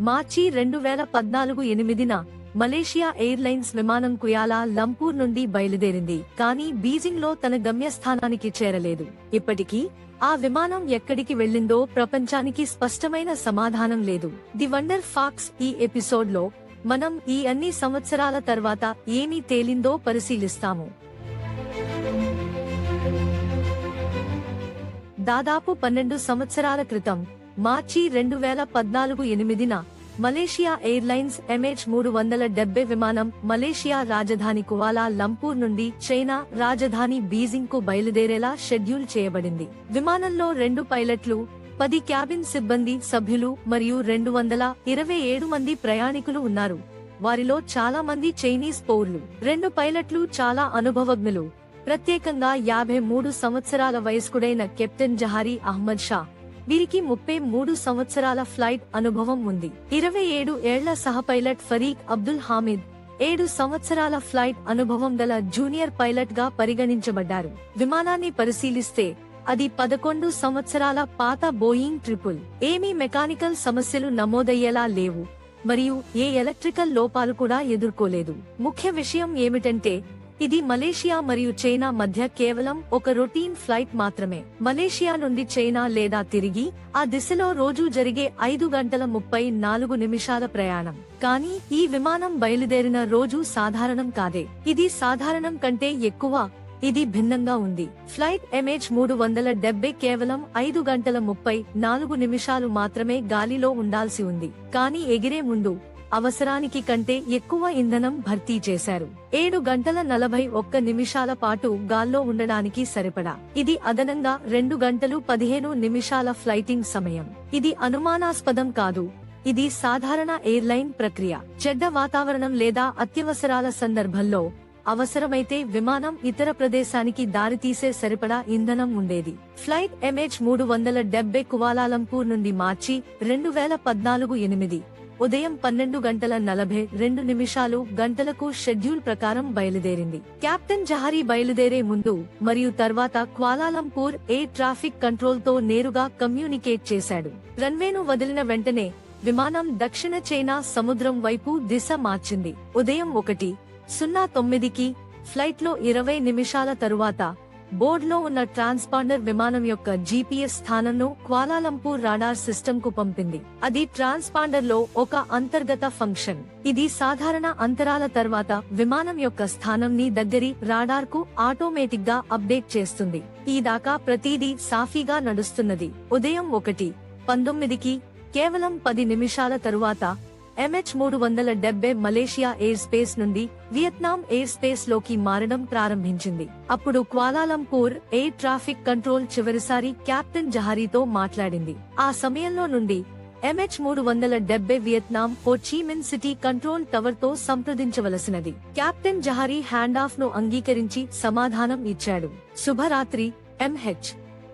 మార్చి రెండు వేల పద్నాలుగు ఎనిమిదిన మలేషియా ఎయిర్లైన్స్ విమానం కుయాలా లంపూర్ నుండి బయలుదేరింది. కానీ బీజింగ్లో తన గమ్యస్థానానికి చేరలేదు. ఇప్పటికీ ఆ విమానం ఎక్కడికి వెళ్ళిందో ప్రపంచానికి స్పష్టమైన సమాధానం లేదు. ది వండర్ ఫాక్స్ ఈ ఎపిసోడ్లో మనం ఈ అన్ని సంవత్సరాల తర్వాత ఏమీ తేలిందో పరిశీలిస్తాము. దాదాపు పన్నెండు సంవత్సరాల క్రితం మార్చి రెండు వేల పద్నాలుగు ఎనిమిదిన మలేషియా ఎయిర్లైన్స్ ఎంహెచ్ మూడు వందల డెబ్బై విమానం మలేషియా రాజధాని కువాలా లంపూర్ నుండి చైనా రాజధాని బీజింగ్కు బయలుదేరేలా షెడ్యూల్ చేయబడింది. విమానంలో రెండు పైలట్లు పది క్యాబిన్ సిబ్బంది సభ్యులు మరియు రెండు వందల ఇరవై ఏడు మంది ప్రయాణికులు ఉన్నారు. వారిలో చాలా మంది చైనీస్ పౌరులు. రెండు పైలట్లు చాలా అనుభవజ్ఞులు. ప్రత్యేకంగా యాభై మూడు సంవత్సరాల వయస్కుడైన కెప్టెన్ జహారీ అహ్మద్ షా వీరికి ముప్పై మూడు సంవత్సరాల ఫ్లైట్ అనుభవం ఉంది. ఇరవై ఏడు ఏళ్ళ సహ పైలట్ ఫరీక్ అబ్దుల్ హామిద్ ఏడు సంవత్సరాల ఫ్లైట్ అనుభవం గల జూనియర్ పైలట్గా పరిగణించబడ్డారు. విమానాన్ని పరిశీలిస్తే అది పదకొండు సంవత్సరాల పాత బోయింగ్ ట్రిపుల్. ఏమీ మెకానికల్ సమస్యలు నమోదయ్యేలా లేవు మరియు ఏ ఎలక్ట్రికల్ లోపాలు కూడా ఎదుర్కోలేదు. ముఖ్య విషయం ఏమిటంటే ఇది మలేషియా మరియు చైనా మధ్య కేవలం ఒక రొటీన్ ఫ్లైట్ మాత్రమే. మలేషియా నుండి చైనా లేదా తిరిగి ఆ దిశలో రోజు జరిగే ఐదు గంటల ముప్పై నాలుగు నిమిషాల ప్రయాణం. కానీ ఈ విమానం బయలుదేరిన రోజు సాధారణం కాదే. ఇది సాధారణం కంటే ఎక్కువ ఇది భిన్నంగా ఉంది. ఫ్లైట్ ఎంహెచ్ మూడు వందల డెబ్బై కేవలం ఐదు గంటల ముప్పై నాలుగు నిమిషాలు మాత్రమే గాలిలో ఉండాల్సి ఉంది. కానీ ఎగిరే ముందు అవసరానికి కంటే ఎక్కువ ఇంధనం భర్తీ చేశారు. ఏడు గంటల నలభై ఒక్క నిమిషాల పాటు గాల్లో ఉండడానికి సరిపడా. ఇది అదనంగా రెండు గంటలు పదిహేను నిమిషాల ఫ్లైటింగ్ సమయం. ఇది అనుమానాస్పదం కాదు. ఇది సాధారణ ఎయిర్లైన్ ప్రక్రియ. చెడ్డ వాతావరణం లేదా అత్యవసరాల సందర్భంలో అవసరమైతే విమానం ఇతర ప్రదేశానికి దారితీసే సరిపడా ఇంధనం ఉండేది. ఫ్లైట్ ఎంహెచ్ మూడు వందల డెబ్బై కువాలాలంపూర్ నుండి మార్చి రెండు వేల పద్నాలుగు ఎనిమిది. ఉదయం పన్నెండు గంటల నలభై రెండు నిమిషాలు గంటలకు షెడ్యూల్ ప్రకారం బయలుదేరింది. కెప్టెన్ జహారీ బయలుదేరే ముందు మరియు తర్వాత క్వాలాలంపూర్ ఎయిర్ ట్రాఫిక్ కంట్రోల్తో నేరుగా కమ్యూనికేట్ చేశాడు. రన్వేను వదిలిన వెంటనే విమానం దక్షిణ చైనా సముద్రం వైపు దిశ మార్చింది. ఉదయం ఒకటి సున్నా తొమ్మిదికి ఫ్లైట్లో ఇరవై నిమిషాల తరువాత బోర్డులో ఉన్న ట్రాన్స్పాండర్ విమానం యొక్క జీపీఎస్ స్థానంను క్వాలాలంపూర్ రాడార్ సిస్టమ్కు పంపింది. అది ట్రాన్స్పాండర్లో ఒక అంతర్గత ఫంక్షన్. ఇది సాధారణ అంతరాల తర్వాత విమానం యొక్క స్థానం ని దగ్గరి రాడార్కు ఆటోమేటిక్గా అప్డేట్ చేస్తుంది. ఈ దాకా ప్రతిదీ సాఫీగా నడుస్తున్నది. ఉదయం ఒకటి పంతొమ్మిదికి కేవలం పది నిమిషాల తరువాత ఎంహెచ్ మూడు వందల డెబ్బై మలేషియా ఎయిర్ స్పేస్ నుండి వియత్నాం ఎయిర్ స్పేస్లోకి మారడం ప్రారంభించింది. అప్పుడు Kuala Lumpur air traffic control చివరిసారి కెప్టెన్ జహారీతో మాట్లాడింది. ఆ సమయంలో నుండి ఎంహెచ్ మూడు వందల డెబ్బై Vietnam Ho Chi Minh city control టవర్తో సంప్రదించవలసినది. కెప్టెన్ జహారీ హ్యాండ్ ఆఫ్ను అంగీకరించి సమాధానం ఇచ్చాడు. శుభరాత్రి ఎంహెచ్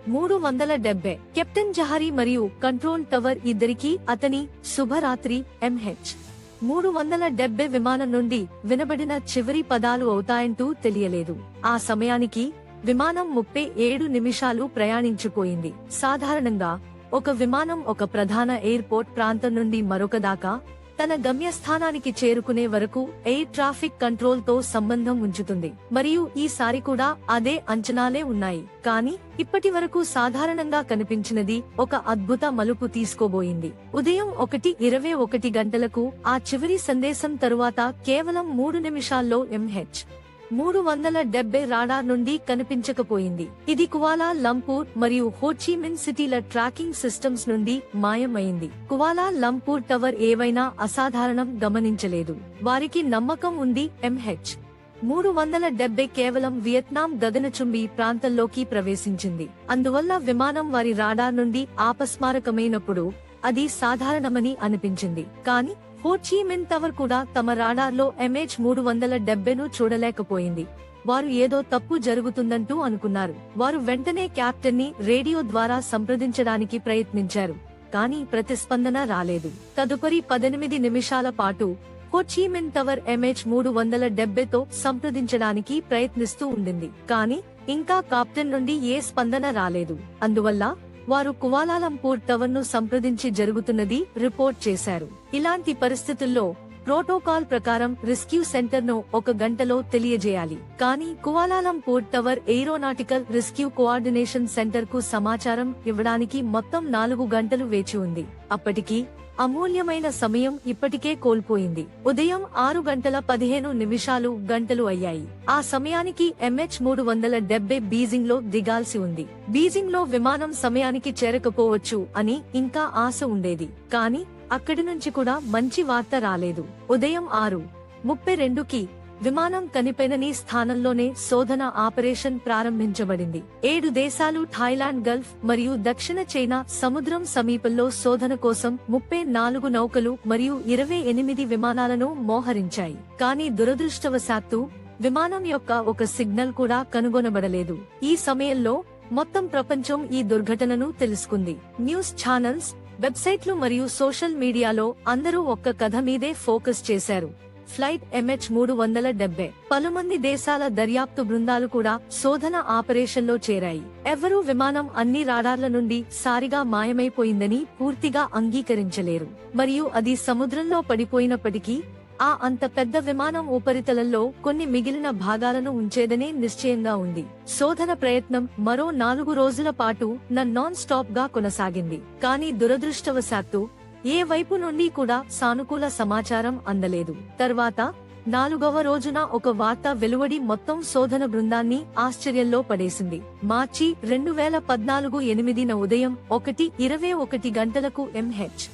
మూడు వందల డెబ్బై. కెప్టెన్ జహారీ మరియు కంట్రోల్ టవర్ ఇద్దరికీ అతని శుభరాత్రి ఎంహెచ్. మూడు వందల డెబ్బై విమానం నుండి వినబడిన చివరి పదాలు అవుతాయంటూ తెలియలేదు. ఆ సమయానికి విమానం ముప్పై ఏడు నిమిషాలు ప్రయాణించిపోయింది. సాధారణంగా ఒక విమానం ఒక ప్రధాన ఎయిర్పోర్ట్ ప్రాంతం నుండి మరొక దాకా తన గమ్యస్థానానికి చేరుకునే వరకు ఎయిర్ ట్రాఫిక్ కంట్రోల్తో సంబంధం ఉంచుతుంది. మరియు ఈసారి కూడా అదే అంచనాలే ఉన్నాయి. కానీ ఇప్పటి వరకు సాధారణంగా కనిపించినది ఒక అద్భుత మలుపు తీసుకోబోయింది. ఉదయం ఒకటి ఇరవై ఒకటి గంటలకు ఆ చివరి సందేశం తరువాత కేవలం మూడు నిమిషాల్లో ఎంహెచ్ మూడు వందల డెబ్బై రాడార్ నుండి కనిపించకపోయింది. ఇది కువాలా లంపూర్ మరియు హోచిమిన్ సిటీల ట్రాకింగ్ సిస్టమ్స్ నుండి మాయమైంది. కువాలా లంపూర్ టవర్ ఏవైనా అసాధారణం గమనించలేదు. వారికి నమ్మకం ఉంది ఎంహెచ్. మూడు వందల డెబ్బై కేవలం వియత్నాం గగనచుంబి ప్రాంతంలోకి ప్రవేశించింది. అందువల్ల విమానం వారి రాడార్ నుండి ఆపస్మారకమైనప్పుడు అది సాధారణమని అనిపించింది. కానీ హోచీమిన్ టవర్ కూడా తమ రాడార్లో ఎంహెచ్ మూడు వందల డెబ్బెను చూడలేకపోయింది. వారు ఏదో తప్పు జరుగుతుందంటూ అనుకున్నారు. వారు వెంటనే క్యాప్టెన్ని రేడియో ద్వారా సంప్రదించడానికి ప్రయత్నించారు. కానీ ప్రతిస్పందన రాలేదు. తదుపరి పద్దెనిమిది నిమిషాల పాటు హోచీమిన్ టవర్ ఎంహెచ్ మూడు వందల డెబ్బైతో సంప్రదించడానికి ప్రయత్నిస్తూ ఉండింది. కానీ ఇంకా కాప్టెన్ నుండి ఏ స్పందన రాలేదు. అందువల్ల వారు కువాలాలంపూర్ టవర్ను సంప్రదించి జరుగుతున్నది రిపోర్ట్ చేశారు. ఇలాంటి పరిస్థితుల్లో ప్రోటోకాల్ ప్రకారం రెస్క్యూ సెంటర్ను ఒక గంటలో తెలియజేయాలి. కానీ Kuala Lumpur tower aeronautical rescue coordination సెంటర్కు సమాచారం ఇవ్వడానికి మొత్తం నాలుగు గంటలు వేచి ఉంది. అప్పటికి అమూల్యమైన సమయం ఇప్పటికే కోల్పోయింది. ఉదయం ఆరు గంటల పదిహేను నిమిషాలు గంటలు అయ్యాయి. ఆ సమయానికి ఎంహెచ్ మూడు వందల డెబ్బై బీజింగ్లో దిగాల్సి ఉంది. బీజింగ్లో విమానం సమయానికి చేరకపోవచ్చు అని ఇంకా ఆశ ఉండేది. కానీ అక్కడి నుంచి కూడా మంచి వార్త రాలేదు. ఉదయం ఆరు ముప్పై రెండుకి విమానం కనిపెనని స్థానంలోనే శోధన ఆపరేషన్ ప్రారంభించబడింది. ఏడు దేశాలు థాయిలాండ్ గల్ఫ్ మరియు దక్షిణ చైనా సముద్రం సమీపంలో శోధన కోసం ముప్పై నాలుగు నౌకలు మరియు ఇరవై ఎనిమిది విమానాలను మోహరించాయి. కానీ దురదృష్టవశాత్తు విమానం యొక్క ఒక సిగ్నల్ కూడా కనుగొనబడలేదు. ఈ సమయంలో మొత్తం ప్రపంచం ఈ దుర్ఘటనను తెలుసుకుంది. న్యూస్ ఛానల్స్ వెబ్సైట్లు మరియు సోషల్ మీడియాలో అందరూ ఒక్క కథ మీదే ఫోకస్ చేశారు. ఫ్లైట్ ఎంహెచ్ మూడు వందల డెబ్బై. పలుమంది దేశాల దర్యాప్తు బృందాలు కూడా శోధన ఆపరేషన్లో చేరాయి. ఎవరూ విమానం అన్ని రాడార్ల నుండి సారిగా మాయమైపోయిందని పూర్తిగా అంగీకరించలేరు. మరియు అది సముద్రంలో పడిపోయినప్పటికీ ఆ అంత పెద్ద విమానం ఉపరితలంలో కొన్ని మిగిలిన భాగాలను ఉంచేదనే నిశ్చయంగా ఉంది. శోధన ప్రయత్నం మరో నాలుగు రోజుల పాటు నన్ నాన్ స్టాప్గా కొనసాగింది. కానీ దురదృష్టవశాత్తు ఏ వైపు నుండి కూడా సానుకూల సమాచారం అందలేదు. తర్వాత నాలుగవ రోజున ఒక వార్త వెలువడి మొత్తం శోధన బృందాన్ని ఆశ్చర్యంలో పడేసింది. మార్చి రెండు వేల పద్నాలుగు ఎనిమిదిన ఉదయం ఒకటి ఇరవై ఒకటి గంటలకు ఎంహెచ్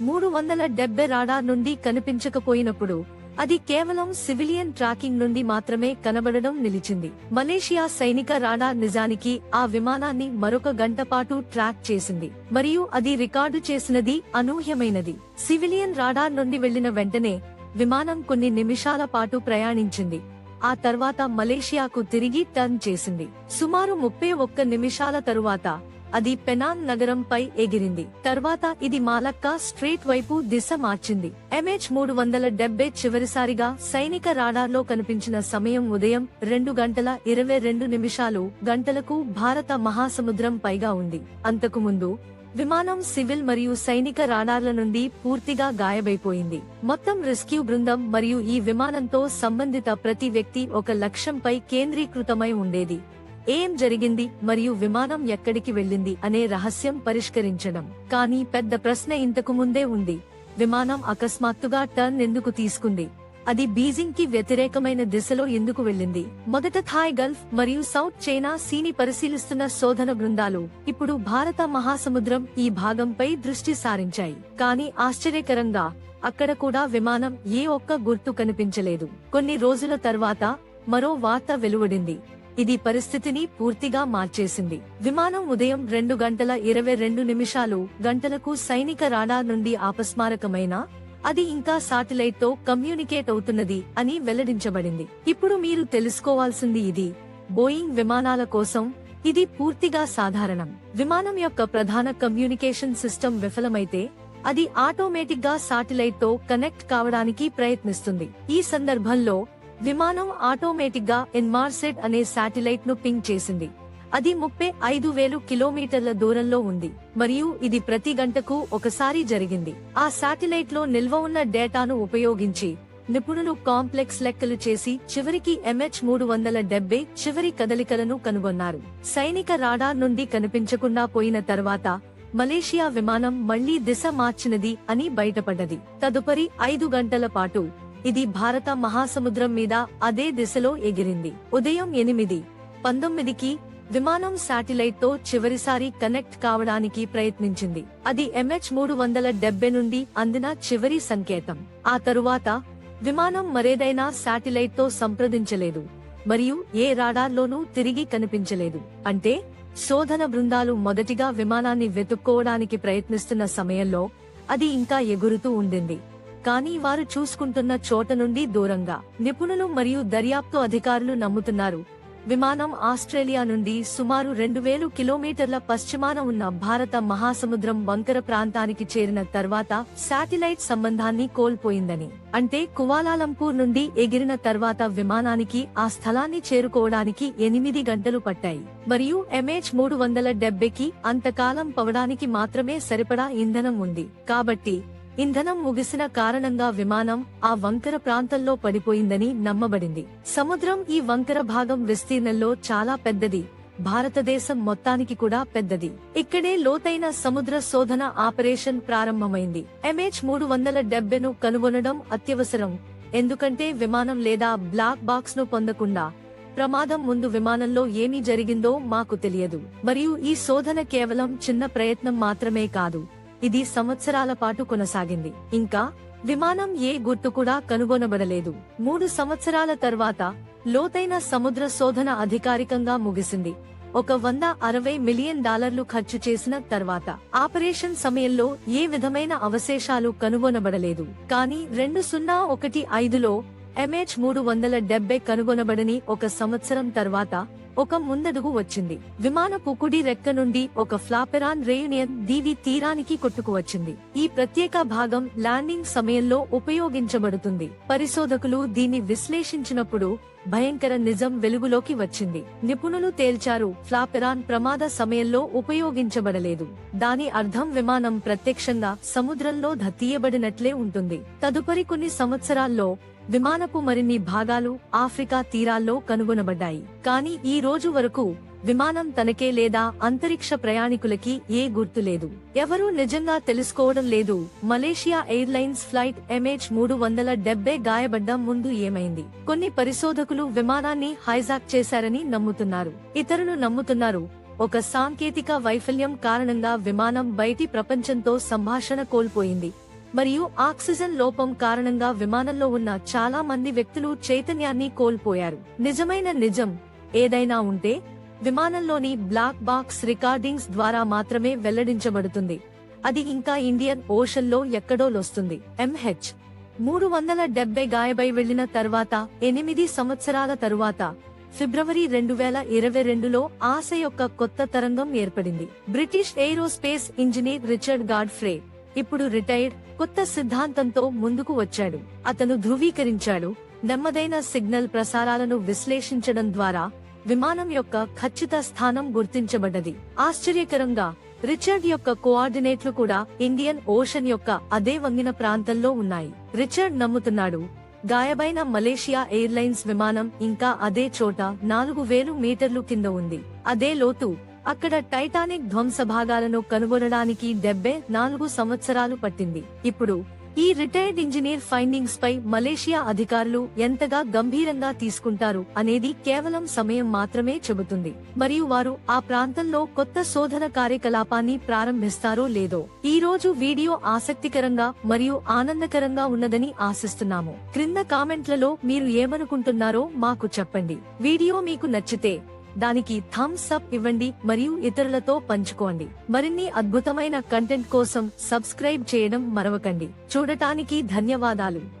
మూడు వందల డెబ్బై రాడార్ నుండి కనిపించకపోయినప్పుడు అది కేవలం సివిలియన్ ట్రాకింగ్ నుండి మాత్రమే కనబడడం నిలిచింది. మలేషియా సైనిక రాడార్ నిజానికి ఆ విమానాన్ని మరొక గంట పాటు ట్రాక్ చేసింది. మరియు అది రికార్డు చేసినది అనూహ్యమైనది. సివిలియన్ రాడార్ నుండి వెళ్ళిన వెంటనే విమానం కొన్ని నిమిషాల పాటు ప్రయాణించింది. ఆ తర్వాత మలేషియాకు తిరిగి టర్న్ చేసింది. సుమారు ముప్పై ఒక్క నిమిషాల తరువాత అది పెనాంగ్ నగరంపై ఎగిరింది. తర్వాత ఇది మాలక్కా స్ట్రీట్ వైపు దిశ మార్చింది. ఎంహెచ్ మూడు వందల డెబ్బై చివరిసారిగా సైనిక రాడార్లో కనిపించిన సమయం ఉదయం రెండు గంటల ఇరవై రెండు నిమిషాలు గంటలకు భారత మహాసముద్రం పైగా ఉంది. అంతకుముందు విమానం సివిల్ మరియు సైనిక రాడార్ల నుండి పూర్తిగా గాయబైపోయింది. మొత్తం రెస్క్యూ బృందం మరియు ఈ విమానంతో సంబంధిత ప్రతి వ్యక్తి ఒక లక్ష్యంపై కేంద్రీకృతమై ఉండేది. ఏం జరిగింది మరియు విమానం ఎక్కడికి వెళ్ళింది అనే రహస్యం పరిష్కరించడం. కానీ పెద్ద ప్రశ్న ఇంతకు ముందే ఉంది. విమానం అకస్మాత్తుగా టర్న్ ఎందుకు తీసుకుంది? అది బీజింగ్కి వ్యతిరేకమైన దిశలో ఎందుకు వెళ్ళింది? మొదట థాయ్ గల్ఫ్ మరియు సౌత్ చైనా సీని పరిశీలిస్తున్న శోధన బృందాలు ఇప్పుడు భారత మహాసముద్రం ఈ భాగంపై దృష్టి సారించాయి. కానీ ఆశ్చర్యకరంగా అక్కడ కూడా విమానం ఏ ఒక్క గుర్తు కనిపించలేదు. కొన్ని రోజుల తర్వాత మరో వార్త వెలువడింది. ఇది పరిస్థితిని పూర్తిగా మార్చేసింది. విమానం ఉదయం రెండు గంటల ఇరవై రెండు నిమిషాలు గంటలకు సైనిక రాడార్ నుండి ఆపస్మారకమైన అది ఇంకా సాటిలైట్తో కమ్యూనికేట్ అవుతున్నది అని వెల్లడించబడింది. ఇప్పుడు మీరు తెలుసుకోవాల్సింది ఇది. బోయింగ్ విమానాల కోసం ఇది పూర్తిగా సాధారణం. విమానం యొక్క ప్రధాన కమ్యూనికేషన్ సిస్టమ్ విఫలమైతే అది ఆటోమేటిక్గా సాటిలైట్తో కనెక్ట్ కావడానికి ప్రయత్నిస్తుంది. ఈ సందర్భంలో విమానం ఆటోమేటిక్గా ఎన్మార్సెట్ అనే శాటిలైట్ను పింగ్ చేసింది. అది ముప్పై ఐదు వేలు కిలోమీటర్ల దూరంలో ఉంది మరియు ఇది ప్రతి గంటకు ఒకసారి జరిగింది. ఆ శాటిలైట్లో నిల్వ ఉన్న డేటాను ఉపయోగించి నిపుణులు కాంప్లెక్స్ లెక్కలు చేసి చివరికి ఎంహెచ్ మూడు వందల డెబ్బై చివరి కదలికలను కనుగొన్నారు. సైనిక రాడార్ నుండి కనిపించకుండా పోయిన తర్వాత మలేషియా విమానం మళ్ళీ దిశ మార్చినది అని బయటపడ్డది. తదుపరి ఐదు గంటల పాటు ఇది భారత మహాసముద్రం మీద అదే దిశలో ఎగిరింది. ఉదయం ఎనిమిది పంతొమ్మిదికి విమానం శాటిలైట్తో చివరిసారి కనెక్ట్ కావడానికి ప్రయత్నించింది. అది ఎంహెచ్ మూడు వందల డెబ్బై నుండి అందిన చివరి సంకేతం. ఆ తరువాత విమానం మరేదైనా శాటిలైట్తో సంప్రదించలేదు. మరియు ఏ రాడార్లోనూ తిరిగి కనిపించలేదు. అంటే శోధన బృందాలు మొదటిగా విమానాన్ని వెతుక్కోవడానికి ప్రయత్నిస్తున్న సమయంలో అది ఇంకా ఎగురుతూ ఉండింది. కానీ వారు చూసుకుంటున్న చోట నుండి దూరంగా నిపుణులు మరియు దర్యాప్తు అధికారులు నమ్ముతున్నారు. విమానం ఆస్ట్రేలియా నుండి సుమారు రెండు వేలు కిలోమీటర్ల పశ్చిమాన ఉన్న భారత మహాసముద్రం వంకర ప్రాంతానికి చేరిన తర్వాత శాటిలైట్ సంబంధాన్ని కోల్పోయిందని అంటే కువాలాలంపూర్ నుండి ఎగిరిన తర్వాత విమానానికి ఆ స్థలాన్ని చేరుకోవడానికి ఎనిమిది గంటలు పట్టాయి. మరియు ఎంహెచ్ మూడు వందల డెబ్బెకి అంతకాలం పవడానికి మాత్రమే సరిపడా ఇంధనం ఉంది. కాబట్టి ఇంధనం ముగిసిన కారణంగా విమానం ఆ వంకర ప్రాంతంలో పడిపోయిందని నమ్మబడింది. సముద్రం ఈ వంకర భాగం విస్తీర్ణంలో చాలా పెద్దది. భారతదేశం మొత్తానికి కూడా పెద్దది. ఇక్కడే లోతైన సముద్ర శోధన ఆపరేషన్ ప్రారంభమైంది. ఎంహెచ్ మూడు వందల డెబ్బెను కనుగొనడం అత్యవసరం. ఎందుకంటే విమానం లేదా బ్లాక్ బాక్స్ను పొందకుండా ప్రమాదం ముందు విమానంలో ఏమి జరిగిందో మాకు తెలియదు. మరియు ఈ శోధన కేవలం చిన్న ప్రయత్నం మాత్రమే కాదు. ఇది సంవత్సరాల పాటు కొనసాగింది. ఇంకా విమానం ఏ గుర్తు కూడా కనుగొనబడలేదు. మూడు సంవత్సరాల తర్వాత లోతైన సముద్ర శోధన అధికారికంగా ముగిసింది. ఒక వంద అరవై మిలియన్ డాలర్లు ఖర్చు చేసిన తర్వాత ఆపరేషన్ సమయంలో ఏ విధమైన అవశేషాలు కనుగొనబడలేదు. కానీ రెండు సున్నా ఒకటి ఐదులో ఎంహెచ్ మూడు వందల డెబ్బై కనుగొనబడని ఒక సంవత్సరం తర్వాత ఒక ముందడుగు వచ్చింది. విమానపు కుడి రెక్క నుండి ఒక ఫ్లాపెరాన్ రేయునియన్ దీవి తీరానికి కొట్టుకు వచ్చింది. ఈ ప్రత్యేక భాగం ల్యాండింగ్ సమయంలో ఉపయోగించబడుతుంది. పరిశోధకులు దీన్ని విశ్లేషించినప్పుడు భయంకర నిజం వెలుగులోకి వచ్చింది. నిపుణులు తేల్చారు ఫ్లాపెరాన్ ప్రమాద సమయంలో ఉపయోగించబడలేదు. దాని అర్థం విమానం ప్రత్యక్షంగా సముద్రంలో దత్తీయబడినట్లే ఉంటుంది. తదుపరి కొన్ని సంవత్సరాల్లో విమానపు మరిన్ని భాగాలు ఆఫ్రికా తీరాల్లో కనుగొనబడ్డాయి. కానీ ఈ రోజు వరకు విమానం తనకే లేదా అంతరిక్ష ప్రయాణికులకి ఏ గుర్తు లేదు. ఎవరూ నిజంగా తెలుసుకోవడం లేదు. మలేషియా ఎయిర్లైన్స్ ఫ్లైట్ ఎంహెచ్ మూడు వందల డెబ్బై గాయపడ్డ ముందు ఏమైంది? కొన్ని పరిశోధకులు విమానాన్ని హైజాక్ చేశారని నమ్ముతున్నారు. ఇతరులు నమ్ముతున్నారు. ఒక సాంకేతిక వైఫల్యం కారణంగా విమానం బయటి ప్రపంచంతో సంభాషణ కోల్పోయింది. మరియు ఆక్సిజన్ లోపం కారణంగా విమానంలో ఉన్న చాలా మంది వ్యక్తులు చైతన్యాన్ని కోల్పోయారు. నిజమైన నిజం ఏదైనా ఉంటే విమానంలోని బ్లాక్ బాక్స్ రికార్డింగ్స్ ద్వారా మాత్రమే వెల్లడించబడుతుంది. అది ఇంకా ఇండియన్ ఓషన్లో ఎక్కడో లొస్తుంది. ఎంహెచ్ మూడు వందల డెబ్బై గాయబై వెళ్ళిన తర్వాత ఎనిమిది సంవత్సరాల తరువాత ఫిబ్రవరి రెండు వేల ఇరవై రెండులో ఆశ యొక్క కొత్త తరంగం ఏర్పడింది. British aerospace engineer Richard Godfrey ఇప్పుడు రిటైర్డ్ కొత్త సిద్ధాంతంతో ముందుకు వచ్చాడు. అతను ధృవీకరించాడు. నెమ్మదైన సిగ్నల్ ప్రసారాలను విశ్లేషించడం ద్వారా విమానం యొక్క ఖచ్చిత స్థానం గుర్తించబడ్డది. ఆశ్చర్యకరంగా రిచర్డ్ యొక్క కోఆర్డినేట్లు కూడా ఇండియన్ ఓషన్ యొక్క అదే వంగిన ప్రాంతంలో ఉన్నాయి. రిచర్డ్ నమ్ముతున్నాడు గాయబైన మలేషియా ఎయిర్లైన్స్ విమానం ఇంకా అదే చోట నాలుగు వేలు మీటర్లు కింద ఉంది. అదే లోతు అక్కడ టైటానిక్ ధ్వంస భాగాలను కనుగొనడానికి డెబ్బై నాలుగు సంవత్సరాలు పట్టింది. ఇప్పుడు ఈ రిటైర్డ్ ఇంజనీర్ ఫైండింగ్స్ పై మలేషియా అధికారులు ఎంతగా గంభీరంగా తీసుకుంటారు అనేది కేవలం సమయం మాత్రమే చెబుతుంది. మరియు వారు ఆ ప్రాంతంలో కొత్త శోధన కార్యకలాపాన్ని ప్రారంభిస్తారో లేదో. ఈ రోజు వీడియో ఆసక్తికరంగా మరియు ఆనందకరంగా ఉన్నదని ఆశిస్తున్నాము. క్రింద కామెంట్లలో మీరు ఏమనుకుంటున్నారో మాకు చెప్పండి. వీడియో మీకు నచ్చితే దానికి థమ్స్ అప్ ఇవ్వండి మరియు ఇతరులతో పంచుకోండి. మరిన్ని అద్భుతమైన కంటెంట్ కోసం సబ్స్క్రైబ్ చేయడం మరవకండి. చూడటానికి ధన్యవాదాలు.